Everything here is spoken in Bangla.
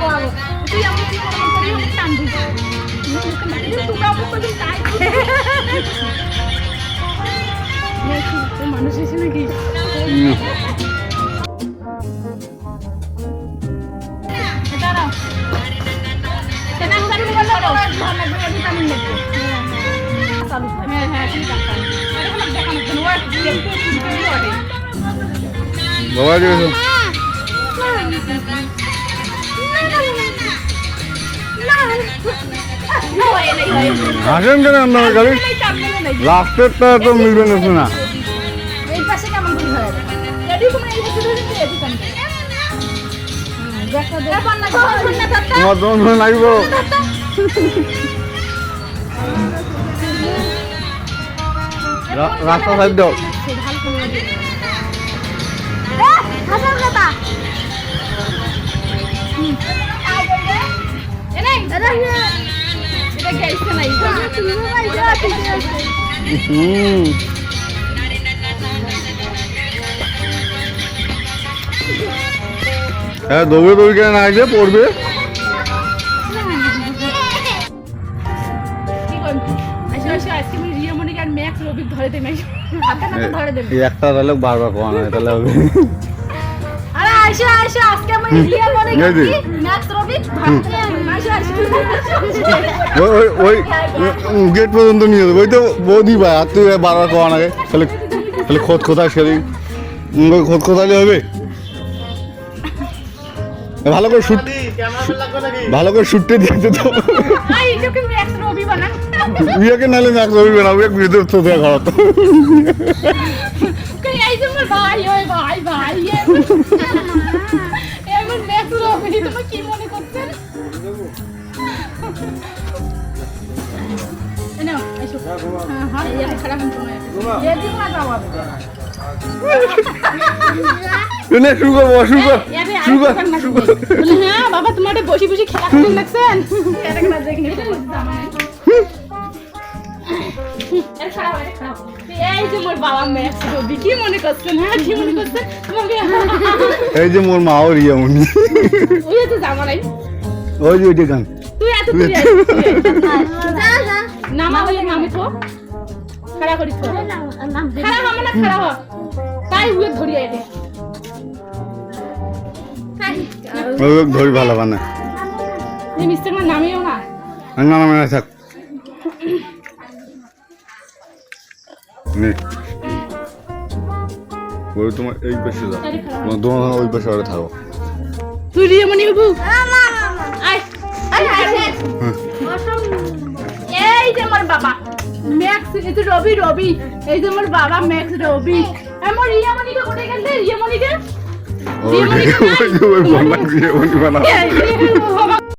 করাবো তুই আমার কি করি আমি টান দিই তোমরা আমার তাই মানুষ এসে নাকি হ্যাঁ হ্যাঁ ঠিক আছে এটা হাসেন কেন আপনার গাড়ি? লাস্টেরটা তো মিলবে না শোনা। এই পাশে কেমন করে ধরে রেডি তুমি এই পাশে ধরে দিয়ে দোকান দেখা দে পান্না পান্না দাদা তোমার লাগব। রাস্তা সাইড দাও। হুম হ্যাঁ দৌড়ে দৌড়ে কেন না আসলে পড়বে। দেবে। ধরে একটা তাহলে বারবার কোয়া না তাহলে হবে। আজকে। ম্যাক্স রবি ওই গেট পর্যন্ত নিয়ে যাব। ওই তো বৌদি ভাই আর তুই বারবার কোয়া না তাহলে তাহলে খোঁজ কোথায় সেদিন? ওই খোঁজ কোথায় হবে? ভালো করে শুট ভালো করে শুটতে দিয়েছে তো। রবি বিয়েকে নাহলে ম্যাক্স না বিয়ে বিয়ে তো দেয়া ঘর তো কই আইসো মোর ভাই ভাই ভাই। না যাওয়া এনে শুরু করব শুরু কর শুরু কর শুরু কর। হ্যাঁ বাবা তোমার বসে বসে খেলা করতে লাগছেন এটা কেন দেখিনি এই যে মোর মনে হ্যাঁ কি মনে করছেন? তোমাকে এই যে মোর মা ও রিয়া মনি ওই তো জামা নাই ওই যে গান। তুই এত তুই নামা হলে তো খাড়া করিস খাড়া হবে না খাড়া হ। তাই ধরি আইলে ওই ধরি ভালো বানা এই মিস্টার না নামিও না। না না না থাক। নে। ওই তোমার এই পাশে যাও তোমার ওই পাশে ওরা থাকো। তুই রিয়ে মনি বাবু আয় আয় আয় এই যে আমার বাবা ম্যাক্স এই তো রবি রবি এই যে আমার বাবা ম্যাক্স রবি। আমার রিয়া মনিকে কোথায় গেলে রিয়া মনিকে ওই যে ওই যে ওই বানা দিয়ে ওই বানা এই, এই, বাবা।